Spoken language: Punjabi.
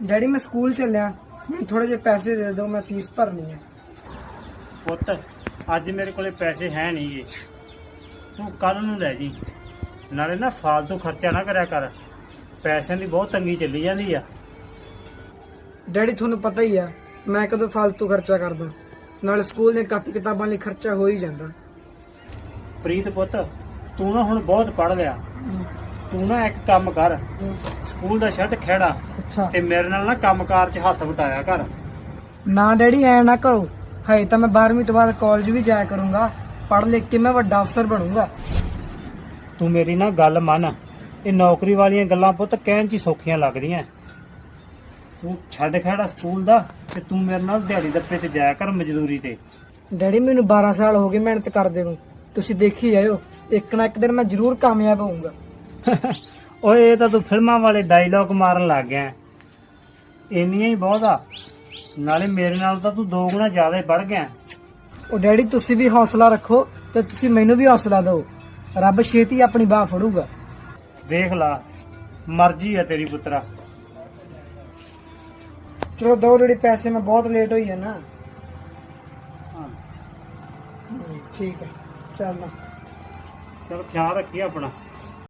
ਡੈਡੀ ਮੈਂ ਸਕੂਲ ਚੱਲਿਆ। ਮੈਨੂੰ ਥੋੜੇ ਜਿਹੇ ਪੈਸੇ ਦੇ ਦਿਓ ਮੈਂ ਫੀਸ ਭਰਨੀ ਹੈ ਪੁੱਤ ਅੱਜ ਮੇਰੇ ਕੋਲੇ ਪੈਸੇ ਹੈ ਨਹੀਂਗੇ ਤੂੰ ਕੱਲ ਨੂੰ ਲੈ ਜੀ। ਨਾਲੇ ਨਾ ਫਾਲਤੂ ਖਰਚਾ ਨਾ ਕਰਿਆ ਕਰ। ਪੈਸਿਆਂ ਦੀ ਬਹੁਤ ਤੰਗੀ ਚੱਲੀ ਜਾਂਦੀ ਆ। ਡੈਡੀ ਤੁਹਾਨੂੰ ਪਤਾ ਹੀ ਆ ਮੈਂ ਕਦੋਂ ਫालतू ਖਰਚਾ ਕਰਦਾ। ਨਾਲ ਸਕੂਲ ਦੀਆਂ ਕਾਪੀ ਕਿਤਾਬਾਂ ਲਈ ਖਰਚਾ ਹੋ ਹੀ ਜਾਂਦਾ। ਪ੍ਰੀਤ ਪੁੱਤ ਤੂੰ ਨਾ ਹੁਣ ਬਹੁਤ ਪੜ ਲਿਆ। ਤੂੰ ਨਾ ਇੱਕ ਕੰਮ ਕਰ। ਸਕੂਲ ਦਾ ਛੱਡ ਖੇੜਾ ਅੱਛਾ। ਤੇ ਮੇਰੇ ਨਾਲ ਨਾ ਕੰਮਕਾਰ 'ਚ ਹੱਥ ਵਟਾਇਆ ਕਰ ਨਾ ਡੈਡੀ ਐ ਨਾ ਕਰੋ। ਹਜੇ ਤਾਂ ਮੈਂ 12ਵੀਂ ਤੋਂ ਬਾਅਦ ਕਾਲਜ ਵੀ ਜਾਇਆ ਕਰੂੰਗਾ। ਪੜ੍ਹ ਲਿਖ ਕੇ ਮੈਂ ਵੱਡਾ ਅਫਸਰ ਬਣੂੰਗਾ। ਤੂੰ ਮੇਰੀ ਨਾ ਗੱਲ ਮੰਨ। ਇਹ ਨੌਕਰੀ ਵਾਲੀਆਂ ਗੱਲਾਂ ਪੁੱਤ ਕਹਿਣ 'ਚ ਹੀ ਸੌਖੀਆਂ ਲੱਗਦੀਆਂ। ਤੂੰ ਛੱਡ ਖੇੜਾ ਸਕੂਲ ਦਾ ਤੇ ਤੂੰ ਮੇਰੇ ਨਾਲ ਦਿਹਾੜੀ ਦੱਪੇ ਤੇ ਜਾਇਆ ਕਰ ਮਜ਼ਦੂਰੀ ਤੇ। ਡੈਡੀ ਮੈਨੂੰ 12 ਸਾਲ ਹੋ ਗਏ ਮਿਹਨਤ ਕਰਦੇ ਨੂੰ। ਤੁਸੀਂ ਦੇਖੀ ਜਾਇਓ ਇੱਕ ਨਾ ਇੱਕ ਦਿਨ ਮੈਂ ਜ਼ਰੂਰ ਕਾਮਯਾਬ ਹੋਊਂਗਾ। ਓਏ ਇਹ ਤਾਂ ਤੂੰ ਫਿਲਮਾਂ ਵਾਲੇ ਡਾਇਲੌਗ ਮਾਰਨ ਲੱਗ ਗਿਆ। ਇੰਨੀਆਂ ਹੀ ਬਹੁਤ ਆ। ਨਾਲੇ ਮੇਰੇ ਨਾਲ ਤਾਂ ਤੂੰ ਦੋ ਗੁਣਾ ਜ਼ਿਆਦਾ ਹੀ ਵੱਧ ਗਿਆ ਉਹ ਡੈਡੀ ਤੁਸੀਂ ਵੀ ਹੌਸਲਾ ਰੱਖੋ ਤੇ ਤੁਸੀਂ ਮੈਨੂੰ ਵੀ ਹੌਸਲਾ ਦਿਓ। ਰੱਬ ਛੇਤੀ ਆਪਣੀ ਬਾਹ ਫੜੂਗਾ। ਵੇਖ ਲਾ ਮਰਜ਼ੀ ਆ ਤੇਰੀ ਪੁੱਤਰਾ। ਚਲੋ ਦੋ ਡੈਡੀ ਪੈਸੇ ਮੈਂ ਬਹੁਤ ਲੇਟ ਹੋਈ ਹੈ ਨਾ। ਹਾਂ, ਠੀਕ ਹੈ ਚੱਲਣਾ ਚਲ ਖਿਆਲ ਰੱਖੀ ਆਪਣਾ।